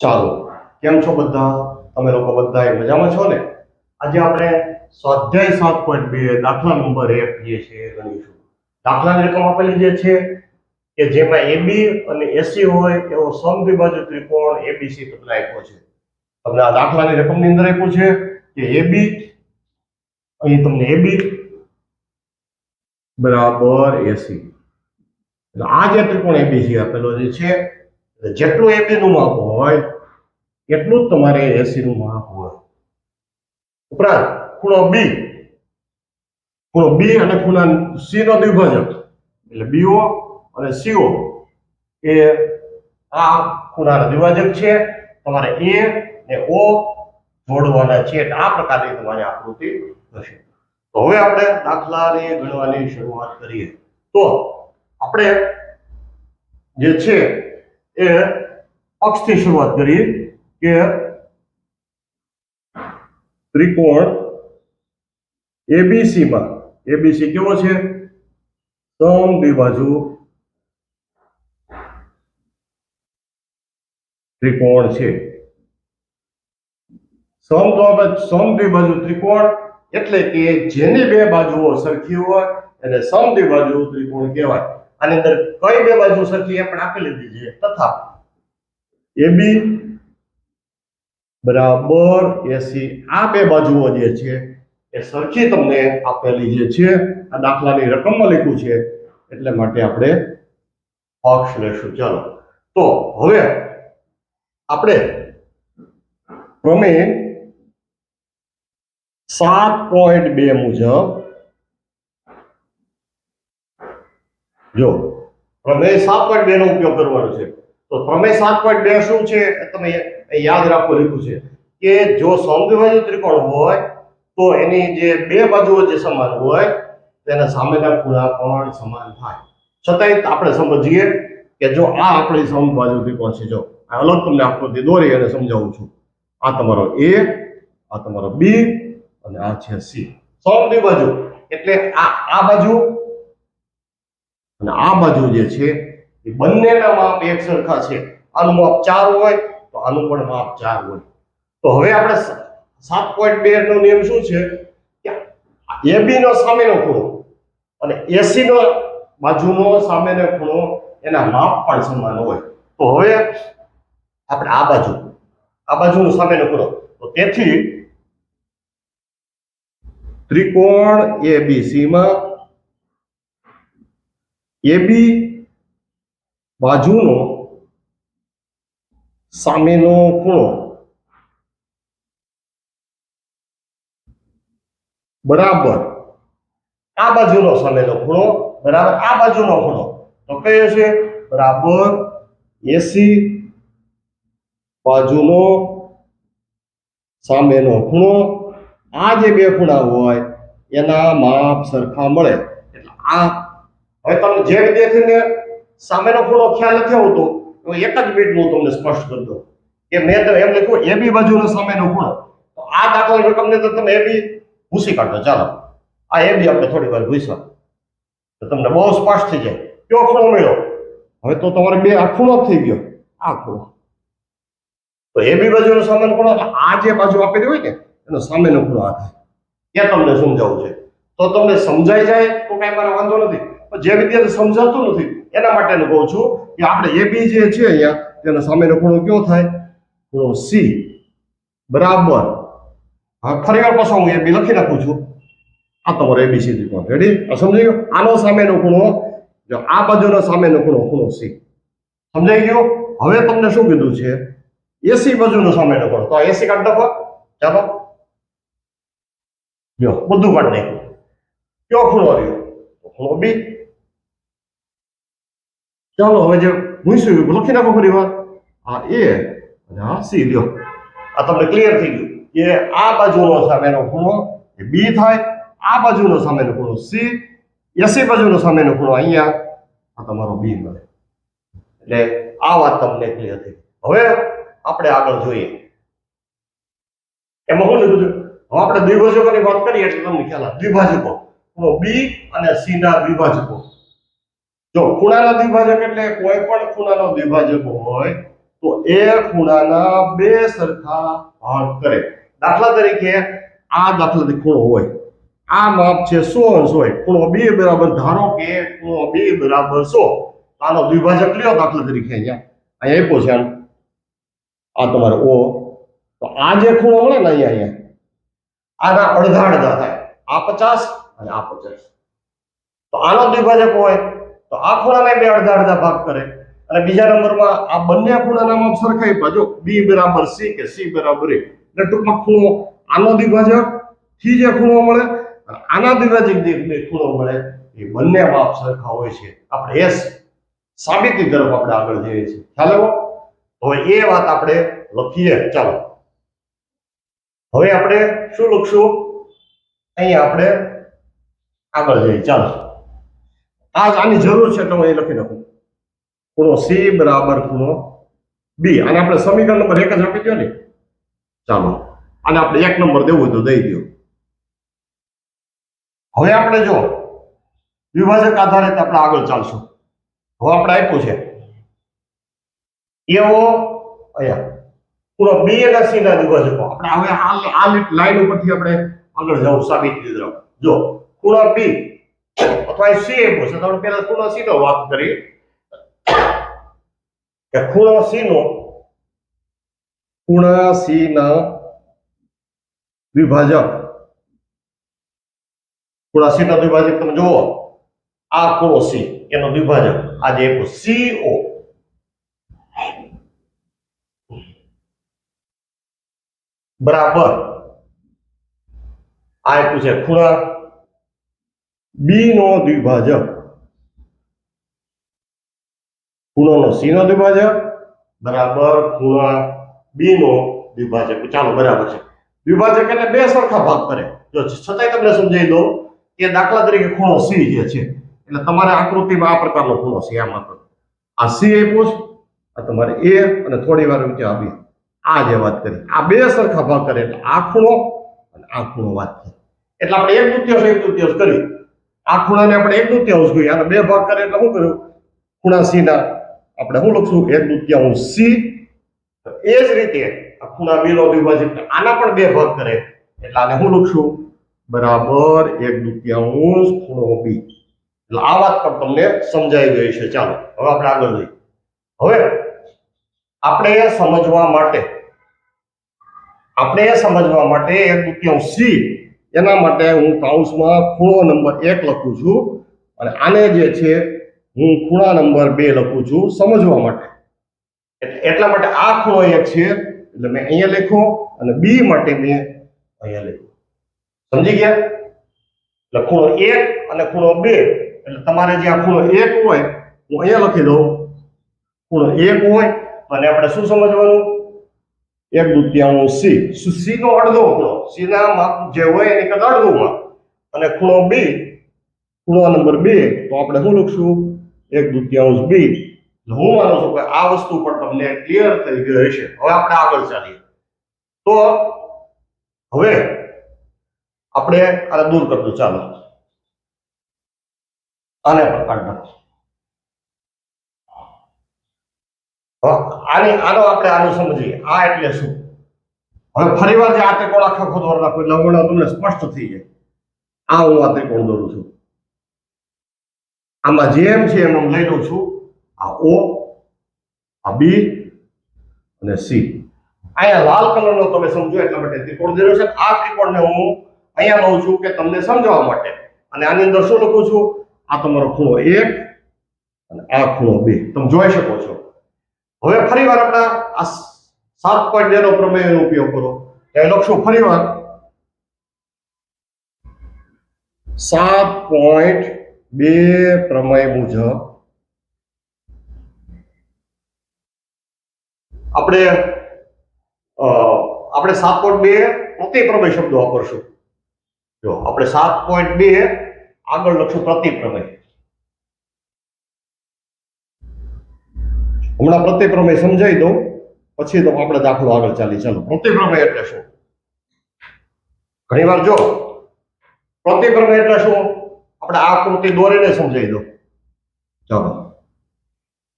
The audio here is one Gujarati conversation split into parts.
ચાલો, કેમ છો બધા? તમે લોકો બધા મજામાં છો ને? આજે આપણે સ્વાધ્યાય સાત પોઈન્ટ બે દાખલા નંબર એક જે છે એ ગણીશું. દાખલાની રકમ આપેલી જે છે કે જેમાં એબી અને એસી હોય એવો સમદ્વિબાજુ ત્રિકોણ એબીસી તમને આપ્યો છે. તમને આ દાખલાની રકમની અંદર આપ્યું છે કે એબી અહીં તમને એબી બરાબર એસી આ જે ત્રિકોણ એબીસી આપેલો જે છે જેટલું એબીનું માપ હોય, એટલું જ તમારે એસી નું માપ હોય. ઉપરાંત, ખૂણો બી ખૂણો બી અને ખૂણા સી નો દ્વિભાજક. એટલે બીઓ અને સીઓ એ આ ખૂણાના દ્વિભાજક છે. તમારે એ ને ઓ જોડવાના છે. એટલે આ પ્રકારની તમારી આકૃતિ થશે તો હવે આપણે દાખલાને ગણવાની શરૂઆત કરીએ. તો, આપણે જે છે એ અક્ષથી શરૂઆત કરીએ કે ત્રિકોણ એબીસી માં. એબીસી કેવો છે? સમ દ્વિબાજુ ત્રિકોણ છે. સમ તો સમ દ્વિબાજુ ત્રિકોણ એટલે કે જેની બે બાજુઓ સરખી હોય એને સમ દ્વિબાજુ ત્રિકોણ કહેવાય. આની અંદર કઈ બે બાજુ સરખી એ પણ આપી લીધી છે, તથા એબી બરાબર એસી આ બે બાજુઓ જે છે, એ સરખી તમને આપેલી જે છે, આ દાખલાની રકમમાં લખ્યું છે, એટલે માટે આપણે પક્ષ લેશું ચાલો. તો હવે આપણે પ્રમેય સાત પોઈન્ટ બે મુજબ જો, પ્રમેય સાત પોઈન્ટ બે નો ઉપયોગ કરવાનો છે. તો પ્રમેય સાત પોઈન્ટ બે શું છે? તમે યાદ રાખો લખ્યું છે કે જો સમદ્વિભાજુ ત્રિકોણ હોય, તો એની જે બે બાજુઓ જે સમાન હોય તેના સામેના ખૂણા પણ સમાન થાય. છતાંય આપણે સમજીએ કે જો આ આપણી સમબાજુ ત્રિકોણ છે, જો, આ અલગ તમને આકૃતિ દોરી અને સમજાવું છું. આ તમારો એ, આ તમારો બી અને આ છે સી. સમદ્વિબાજુ એટલે આ આ બાજુ અને આ બાજુ જે છે, એ બંનેના માપ એક સરખા છે. આનું માપ ચાર હોય, તો આનું પણ માપ ચાર હોય. તો હવે આપણે સાત પોઈન્ટ બે નો નિયમ શું છે? કે બી નો સામેનો ખૂણો અને એસી નો બાજુનો સામેનો ખૂણો એના માપ પણ સમાન હોય. તો હવે આપણે આ બાજુ, આ બાજુનો સામેનો ખૂણો. તો તેથી ત્રિકોણ એબીસી માં એબી બાજુનો સામેનો ખૂણો. બરાબર. આ બાજુનો સામેનો ખૂણો, બરાબર, આ બાજુનો ખૂણો. તો કયો છે? બરાબર. એસી બાજુનો સામેનો ખૂણો. આ જે બે ખૂણા હોય, એના માપ સરખા મળે. એટલે આ હવે તમને જેડ દેખીને સામેનો ખૂણો ખ્યાલ નથી આવતો, તો એક જ મિનિટમાં હું તમને સ્પષ્ટ કરી દઉં કે મેં તો એમ લખ્યું, એ બી બાજુનો સામેનો ખૂણો. તો આ દાખલા તમને તો તમે એ બી ભૂસી કાઢો ચાલો, આ એ બી આપણે થોડી વાર ભૂસવા તો તમને બહુ સ્પષ્ટ થઈ જાય. કયો ખૂણો મળ્યો? હવે તો તમારે બે, આ ખૂણો જ થઈ ગયો. આ ખૂણો. તો એ બી બાજુનો સામેનો ખૂણો આ જે બાજુ આપેલી હોય ને, એનો સામેનો ખૂણો આ થાય. ત્યાં તમને સમજાવવું છે. તો તમને સમજાઈ જાય, તો કાંઈ મારે વાંધો નથી. જે વિદ્યાર્થી સમજાતું નથી, એના માટેનું કહું છું કે આપણે એ બી જે છે અહીંયા, તેનો સામેનો ખૂણો કયો થાય? ખૂણો સી. બરાબર. હા ફરી વાર પાછો હું એ બી લખી નાખું છું. આ તમારો એબીસી ત્રિકોણ રેડી આ સમજાઈ ગયો? આનો સામેનો ખૂણો, જો આ બાજુનો સામેનો ખૂણો ખૂણો સી. સમજાઈ ગયો? હવે તમને શું કીધું છે? એસી બાજુનો સામેનો ખૂણો. તો એસી કાઢ નાખો. ચાલો. જો, બધું કાઢ નાખ્યું. કયો ખૂણો રહ્યો? ખૂણો બી ચાલો, હવે જે ભૂસ્યું લખી નાખો ફરી વાર. આ એ અને આ સી, લ્યો. આ તમને ક્લિયર થઈ ગયું કે આ બાજુનો સામેનો ખૂણો એ બી થાય, આ બાજુનો સામેનો ખૂણો સી, એસી બાજુનો સામેનો ખૂણો અહીંયા, આ તમારો બી મળે. એટલે આ વાત તમને ક્લિયર થઈ હવે આપણે આગળ જોઈએ. એમાં શું લીધું હવે આપણે દ્વિભાજકોની વાત કરીએ એટલે તમને ખ્યાલ આવે. દ્વિભાજકો. બી અને સી ના દ્વિભાજકો. જો ખૂણાના દ્વિભાજક એટલે કોઈ પણ ખૂણાનો દ્વિભાજક હોય, તો એ ખૂણાના બે સરખા ભાગ કરે. દાખલા તરીકે આ દાખલા તરીકે ખૂણો હોય. આ માપ છે સો અંશ હોય ખૂણો બે બરાબર ધારો કે ખૂણો બે બરાબર સો આનો દ્વિભાજક લ્યો દાખલા તરીકે અહીંયા. અહીંયા આપ્યો છે આ તમારો ઓ. તો આ જે ખૂણો મળે ને અહીંયા અહીંયા. આના અડધા અડધા થાય. આ પચાસ અને આ પચાસ. તો આનો દ્વિભાજક હોય. તો આ ખૂણાને બે અડધા અડધા ભાગ કરે. અને બીજા નંબરમાં આ બંને ખૂણાના માપ આપ્યા બાજુ બી બરાબર સી કે સી બરાબર એ. એટલે ટૂંકમાં ખૂણો આનો દ્વિભાજક, થી જે ખૂણો મળે, આના દ્વિભાજક જે ખૂણો મળે, એ બંને માપ સરખા હોય છે. આપણે એસ સાબિતી તરફ આપણે આગળ જઈએ છીએ. ખ્યાલ આવ્યો? હવે એ વાત આપણે લખીએ. ચાલો. હવે આપણે શું લખશું? અહીંયા આપણે આગળ જઈએ. ચાલો. આજ આની જરૂર છે એટલે હું એ લખી નાખું. ખૂણો સી બરાબર ખૂણો બી અને આપણે સમીકરણ નંબર એક જ આપી દો ને. ચાલો. અને આપણે એક નંબર દેવું હોય તો દઈ દો હવે આપણે જો વિભાજક આધારિત આપણે આગળ ચાલશું. હવે આપણે આપ્યું છે. એવો અહીંયા. પૂરો બી અને સી ના વિભાજકો. આપણે હવે આ આ લાઈન ઉપરથી આપણે આગળ જવું સાબિત જો, ખૂણો બી અથવા સી આપ્યો છે તો આપણે પહેલા ખૂણો સી નો વાત કરી કે ખૂણો નો ખૂણા ના વિભાજક ખૂણા સી નો દ્વિભાજક તમે જુઓ આ ખૂણો સી એનો દ્વિભાજક આજે એક સીઓ બરાબર આ આપ્યું છે ખૂણા બી નો દ્વિભાજક. ખૂણોનો સી નો દ્વિભાજક બરાબર ખૂણા બી નો દ્વિભાજક. ચાલો બરાબર છે. દ્વિભાજક એટલે બે સરખા ભાગ કરે. જો છતાંય તમને સમજાવી દઉં કે દાખલા તરીકે ખૂણો સી જે છે, એટલે તમારે આકૃતિમાં આ પ્રકારનો ખૂણો છે આમાં તો આ સી આપ્યો છે, આ તમારે એ અને થોડી વાર વચ્ચે આવી આ જે વાત કરી, આ બે સરખા ભાગ કરે, એટલે આ ખૂણો અને આ ખૂણો વાત કરી એટલે આપણે એક દુત્યાંશ એક દુત્યાંશ કરી. આ ખૂણાને આપણે એક દૂત્યાંશ જોઈએ. અને બે ભાગ કરે એટલે શું કર્યું? ખૂણા સી ના આપણે શું લખશું? એક દૂત્યાંશ સી. એ જ રીતે આ ખૂણા બી નો દ્વિભાજક આના પણ બે ભાગ કરે. એટલે આને શું લખશું? બરાબર એક દૂત્યાંશ ખૂણો બી એટલે આ વાત પણ તમને સમજાઈ ગઈ છે. ચાલો, હવે આપણે આગળ જઈએ. હવે આપણે સમજવા માટે, આપણે સમજવા માટે એક દૂત્યાંશ સી એના માટે હું કાઉન્સમાં ખૂણો નંબર એક લખું છું અને આને જે છે, હું ખૂણા નંબર બે લખું છું સમજવા માટે. એટલે માટે આ ખૂણો એક છે, એટલે મેં અહીંયા લખ્યો અને બી માટે મેં અહીંયા લખ્યું. સમજી ગયા? એટલે ખૂણો એક અને ખૂણો બે. એટલે તમારે જે આ ખૂણો એક હોય, હું અહીંયા લખી દઉં. ખૂણો એક હોય અને આપણે શું સમજવાનું? એક દુત્યાંશ સી. સી નો અડધો ખૂણો? સી ના માપ જે હોય એની કરતા અડધો માપ અને ખૂણો બી, ખૂણો નંબર બે, તો આપણે શું લખશું? એક દુત્યાંશ બી. હું માનું છું કે આ વસ્તુ પણ તમને ક્લિયર થઈ ગઈ હશે. હવે આપણે આગળ ચાલીએ. તો હવે આપણે આને દૂર કરતું ચાલો. આને પણ કાઢ નાખો હવે આને, આનો આપણે આનું સમજીએ. આ એટલે શું? હવે ફરીવાર જે આ ત્રિકોણ આખા ખોદવા નાખો એટલે હવે તમને સ્પષ્ટ થઈ જાય. આ હું આ ત્રિકોણ દોરું છું. આમાં જેમ છે એમ હું લઈ લઉં છું. આ ઓ, આ બી અને સી. અહીંયા લાલ કલરનો તમે સમજો એટલા માટે ત્રિકોણ દોર્યો છે. આ ત્રિકોણને હું અહીંયા લઉં છું કે તમને સમજાવવા માટે. અને આની અંદર શું લખું છું? આ તમારો ખૂણો એક અને આ ખૂણો બે. તમે જોઈ શકો છો. હવે ફરીવાર આપણા આ સાત પોઈન્ટ બેનો પ્રમેયનો ઉપયોગ કરો. એ લખશું ફરીવાર. સાત પોઈન્ટ બે પ્રમેય મુજબ આપણે આપણે સાત પોઈન્ટ બે પ્રતિપ્રમેય શબ્દો વાપરશું. જો આપણે સાત પોઈન્ટ બે આગળ લખશું પ્રતિ પ્રમેય હમણાં પ્રતિપ્રમેય સમજાવી દઉં, પછી તો આપણે દાખલો આગળ ચાલી, ચાલો. પ્રતિપ્રમેય એટલે શું? ઘણીવાર જો પ્રતિપ્રમેય એટલે શું? આપણે આ આકૃતિ દોરીને સમજાવી દો ચાલો.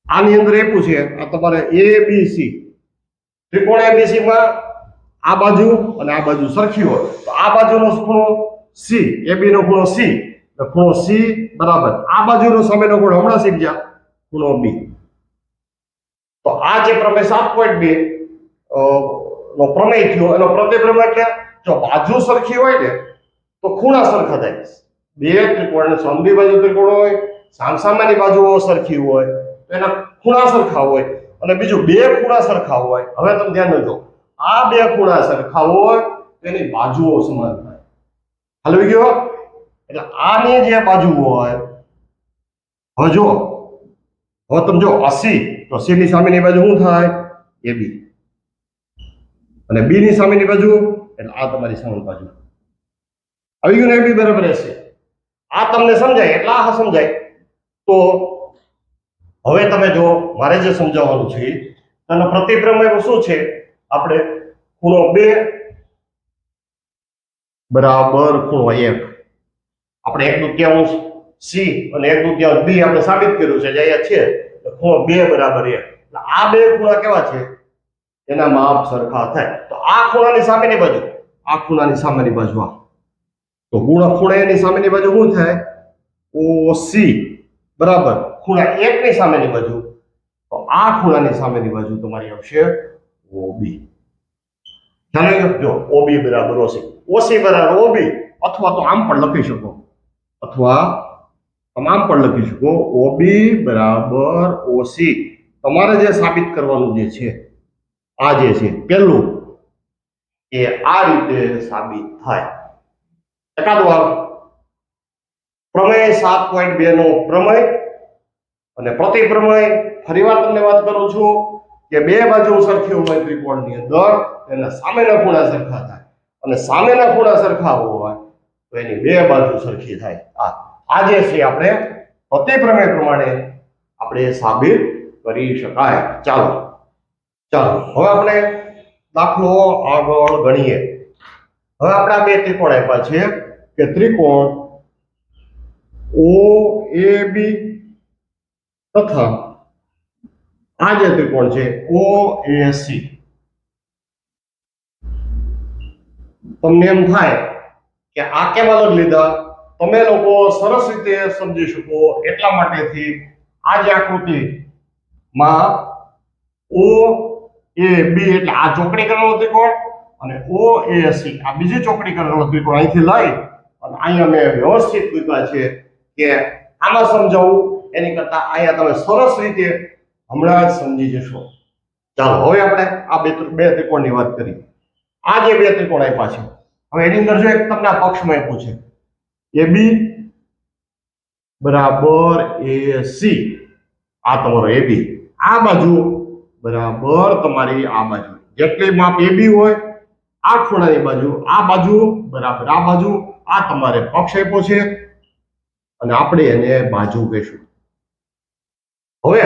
આની અંદર આપ્યું છે, આ તમારે એ બી સી ત્રિકોણ એબીસી માં આ બાજુ અને આ બાજુ સરખી હોય. તો આ બાજુનો ખૂણો સી એબી નો ખૂણો સી ખૂણો સી બરાબર. આ બાજુનો સામેનો ખૂણો હમણાં શીખ ગયા ખૂણો બી તો આ જે પ્રમેય સાત પોઈન્ટ બે નો પ્રમેય થયો, એનો પ્રતિપ્રમેય એટલે જો બાજુ સરખી હોય ને, તો ખૂણા સરખા થાય. બે ત્રિકોણ સમડી બાજુ ત્રિકોણ હોય, સામસામાની બાજુઓ સરખી હોય, તો એના ખૂણા સરખા હોય, અને બીજું બે ખૂણા સરખા હોય. હવે તમે ધ્યાન દેજો આ બે ખૂણા સરખા હોય, તો એની બાજુઓ સમાન થાય. હલવી ગયો? એટલે આની જે બાજુ હોય હજો હવે તમે જો અસી તો સી ની સામેની બાજુ શું થાય? એ બી અને બી ની સામેની બાજુ, એટલે આ તમારી સામેની બાજુ. આવી ગયું ને એ બી બરાબર હશે આ તમને સમજાય, એટલે આ સમજાય. તો હવે તમે જો, મારે જે સમજાવવાનું છે, તેનો પ્રતિપ્રમેય શું છે? આપણે ખૂણો બે બરાબર ખૂણો એક. આપણે એક દુત્યાંશ સી અને એક દુત્યાંશ બી આપણે સાબિત કર્યું છે, જે અહીંયા છે. ખૂણો બે બરાબર એક. એટલે આ બે ખૂણા કેવા છે? એના માપ સરખા થાય. તો આ ખૂણાની સામેની બાજુ. આ ખૂણાની સામેની બાજુ આ. તો ગુણ ખૂણાની સામેની બાજુ શું થાય? ઓ સી બરાબર. ખૂણા એકની સામેની બાજુ. તો આ ખૂણાની સામેની બાજુ તમારી આવશે ઓબી. આવ્યો? જો, ઓબી બરાબર ઓસી. ઓસી બરાબર ઓબી. અથવા તો આમ પણ લખી શકો. અથવા તમે આમ પણ લખી શકો. ઓબી બરાબર ઓસી. તમારે જે સાબિત કરવાનું જે છે, આ જે છે, પહેલું એ આ રીતે સાબિત થાય. એકાદ વાર. પ્રમેય સાત પોઈન્ટ બે નો પ્રમેય અને પ્રતિપ્રમેય ફરીવાર તમને વાત કરું છું કે બે બાજુ સરખી હોય ત્રિકોણની અંદર તેના સામેના ખૂણા સરખા થાય. અને સામેના ખૂણા સરખા હોય તો એની બે બાજુ સરખી થાય. આ. આ જે છે આપણે પ્રતિપ્રમેય પ્રમાણે આપણે સાબિત કરી શકાય. ચાલો ચાલો, હવે આપણે દાખલો આગળ ગણીએ. હવે આપણે બે ત્રિકોણ આપ્યા છે કે ત્રિકોણ ઓ, એ, બી તથા આ જે ત્રિકોણ છે ઓ, એ, સી. તમને એમ થાય કે આ કેમ અલગ લીધા? તમે લોકો સરસ રીતે સમજી શકો એટલા માટેથી આ જે આકૃતિ માં ઓ, એ, બી એટલે આ ચોકડી કરેલો ત્રિકોણ અને ઓ, એ, સી. આ બીજી ચોકડી કરેલો ત્રિકોણ અહીંથી લઈ અને અહીંયા મેં વ્યવસ્થિત મૂક્યા છે કે આમાં સમજાવવું એની કરતા અહીંયા તમે સરસ રીતે હમણાં જ સમજી જશો. ચાલો, હવે આપણે આ બે બે ત્રિકોણની વાત કરી આ જે બે ત્રિકોણ આપ્યા છે, હવે એની અંદર જો એક તમને આ પક્ષમાં આપ્યું છે એ બરાબર એ સી આ તમારો એ આ બાજુ બરાબર તમારી આ બાજુ. જેટલી માપ એ હોય આ ખૂણાની બાજુ, આ બાજુ, બરાબર આ બાજુ, આ તમારે પક્ષ આપ્યો છે. અને આપણે એને બાજુ કહીશું. હવે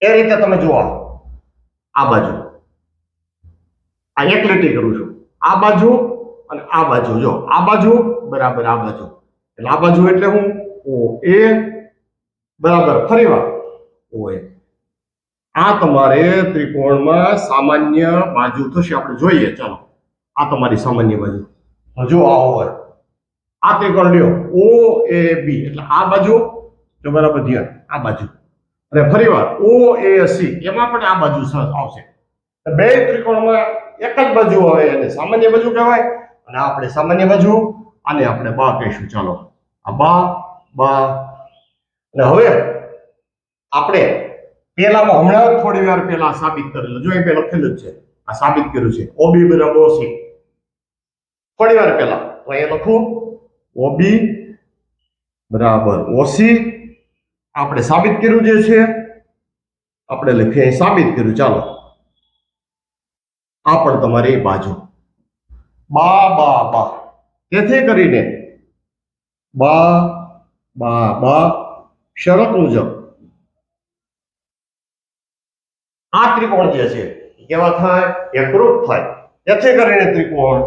એ રીતે તમે જુઓ. આ બાજુ. આ એક લીટી કરું છું. આ બાજુ અને આ બાજુ જો, આ બાજુ, બરાબર, આ બાજુ. એટલે આ બાજુ એટલે હું ઓ એ બરાબર ફરીવાર ઓ એ આ તમારે ત્રિકોણમાં સામાન્ય બાજુ થશે, આપણે જોઈએ, ચાલો. આ તમારી સામાન્ય બાજુ. હજુ આ હોય. આ ત્રિકોણ લ્યો. ઓ એ બી એટલે આ બાજુ, જો બરાબર ધ્યાન, આ બાજુ. અને ફરીવાર ઓ એ સી એમાં પણ આ બાજુ આવશે. બે ત્રિકોણમાં એક જ બાજુ હોય એને સામાન્ય બાજુ કહેવાય અને આપણે સામાન્ય બાજુ આને આપણે બા કહીશું. ચાલો, આ બા બા. અને હવે આપણે પહેલામાં હમણાં થોડી વાર પહેલા સાબિત કરેલું. જો એ બે લખેલું જ છે. આ સાબિત કર્યું છે. ઓબી બરાબર ઓસી થોડી વાર પહેલા. તો અહીંયા લખું. ઓબી બરાબર ઓસી આપણે સાબિત કર્યું જે છે, આપણે લખીએ સાબિત કર્યું. ચાલો. આ પણ તમારી બાજુ. બા બા બા. તેથી કરીને? બા બા બા. શરત મુજબ. આ ત્રિકોણ જે છે કેવા થાય? એકરૂપ થાય. તેથી કરીને ત્રિકોણ?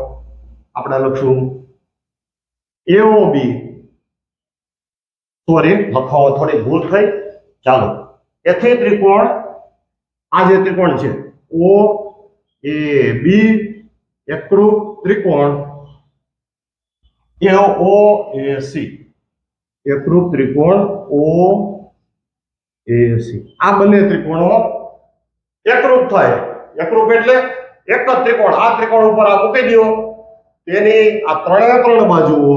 આપણે લખશું. એઓ બી સોરી લખવા, થોડી ભૂલ થઈ. ચાલો. એથી ત્રિકોણ? આ જે ત્રિકોણ છે ઓ એ બી એકરૂપ ત્રિકોણ. O A C. એકરૂપ ત્રિકોણ ઓ એ સી. આ બંને ત્રિકોણો એકરૂપ થાય. એકરૂપ એટલે એક જ ત્રિકોણ. આ ત્રિકોણ ઉપર આ મૂકી દો તેની આ ત્રણે ત્રણ બાજુઓ.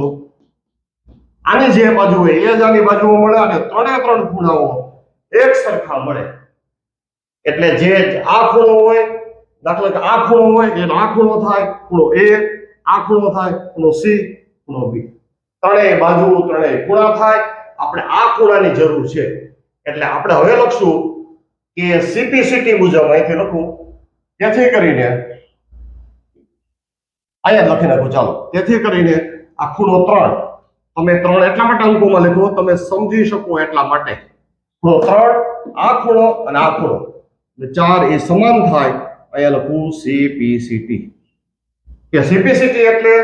આની જે બાજુ હોય, એ જ આની બાજુઓ મળે અને ત્રણે ત્રણ ખૂણાઓ એક સરખા મળે. એટલે જે આ ખૂણો હોય દાખલા કે આ ખૂણો હોય એનો આ ખૂણો થાય ખૂણો એ, આ ખૂણો થાય ખૂણો સી, ખૂણો બી. ત્રણેય બાજુ ત્રણેય ખૂણા થાય. આપણે આ ખૂણાની જરૂર છે. એટલે આપણે હવે લખશું કે સીપીસીટી મુજબ અહીંથી લખું. તેથી કરીને અહીંયા લખી નાખો. ચાલો. તેથી કરીને આ ખૂણો ત્રણ. તમે ત્રણ એટલા માટે અંકોમાં લખો તમે સમજી શકો એટલા માટે. ખૂણો ત્રણ, આ ખૂણો અને આ ખૂણો. એટલે ચાર એ સમાન થાય. અહીંયા લખું સીપીસીટી કે સીપીસીટી એટલે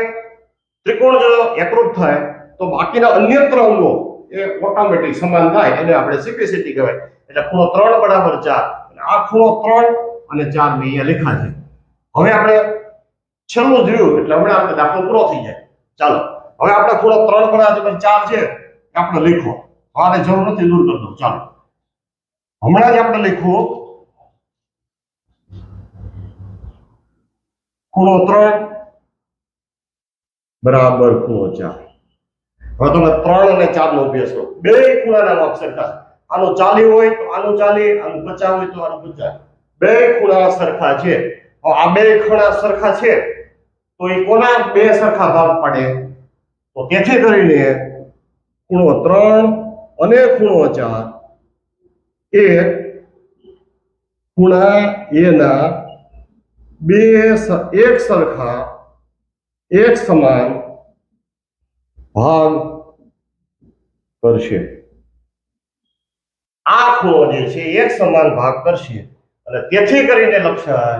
ત્રિકોણ જો એકરૂપ થાય, તો બાકીના અન્યત્ર અંગો એ ઓટોમેટિક સમાન થાય, એને આપણે સીપીસીટી કહેવાય. એટલે ખૂણો ત્રણ બરાબર ચાર. આ ખૂણો ત્રણ અને ચાર મેં અહીંયા લખ્યા છે. હવે આપણે છેલ્લું જોયું, એટલે હમણાં આપણે દાખલો પૂરો થઈ જાય. ચાલો, હવે આપણે ખૂણો ત્રણ બરાબર ચાર છે આપણે લખો. આને જરૂર નથી દૂર કરી દો ચાલો, હમણાં જ આપણે લખ્યું ખૂણો ત્રણ બરાબર ખૂણો ચાર હવે તમે ત્રણ અને ચાર નો અભ્યાસ કરો. બે ખૂણાના માપ સરખા. આનું ચાલી હોય તો આનું ચાલી, આનું પચાસ હોય તો આનું પચાસ. બે ખૂણા સરખા છે. આ બે ખૂણા સરખા છે. તો એ કોના? બે સરખા ભાગ પડે. તો તેથી કરીને? ખૂણો ત્રણ અને ખૂણો ચાર એ ખૂણા એના બે એક સરખા, એક સમાન ભાગ કરશે. આ ખૂણો જે છે એક સમાન ભાગ કરશે. અને તેથી કરીને લક્ષાય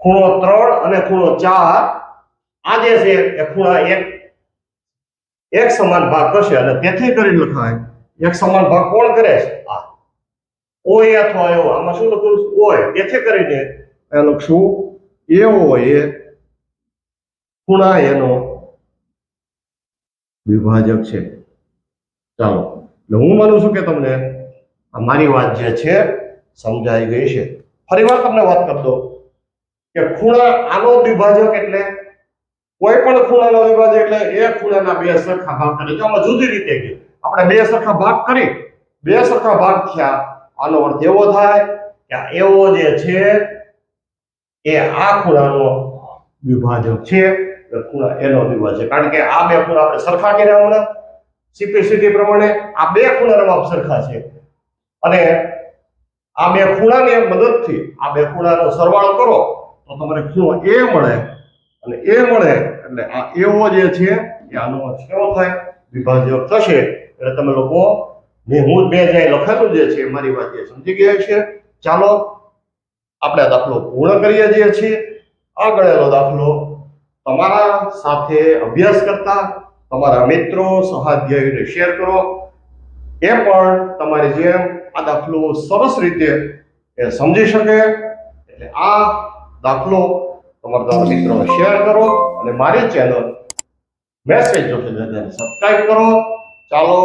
ખૂણો ત્રણ અને ખૂણો ચાર, આ જે છે એ ખૂણા એક એક સમાન ભાગ કરશે. અને તેથી કરીને લખાય, એક સમાન ભાગ કોણ કરે છે? આ. ઓય અથવા એવો. આમાં શું લખું છું? ઓય તેથી કરીને લખશું. એવો એ ખૂણા એનો વિભાજક છે. ચાલો. એટલે હું માનું છું કે તમને આ મારી વાત જે છે, સમજાઈ ગઈ છે. ફરી વાર તમને વાત કરી કે ખૂણા આનો વિભાજક એટલે કોઈ પણ ખૂણાનો વિભાજક એટલે એ ખૂણાના બે સરખા ભાગ કરે જો આમાં જુદી રીતે આપણે બે સરખા ભાગ કરી. બે સરખા ભાગ થયા. આનો અર્થ એવો થાય કે એવો જે છે, એ આ ખૂણાનો વિભાજક છે. ખૂણા એનો વિભાજક. કારણ કે આ બે ખૂણા આપણે સરખા કર્યા હમણાં. સીપીસીટી પ્રમાણે આ બે ખૂણાના માપ સરખા છે. અને આ બે ખૂણાની મદદથી આ બે ખૂણાનો સરવાળો કરો, તો તમને ખૂણો એ મળે અને એ મળે એટલે આ એવો જે છે, એ આનો કેવો થાય, વિભાજક થશે. એટલે તમે લોકો ને હું બે જાય લખેલું જે છે, મારી વાત એ સમજી ગયા છે. ચાલો, આપણે દાખલો પૂર્ણ કરીએ જઈએ છીએ આ ગણેલો દાખલો, તમારા સાથે અભ્યાસ કરતા તમારા મિત્રો સહાધ્યાયીને શેર કરો. એ પણ તમારી જેમ આ દાખલો સરસ રીતે એ સમજી શકે. એટલે આ દાખલો તમારા તમારા મિત્રોને શેર કરો અને મારી ચેનલ મેસેજ જોશે સબસ્ક્રાઈબ કરો. ચાલો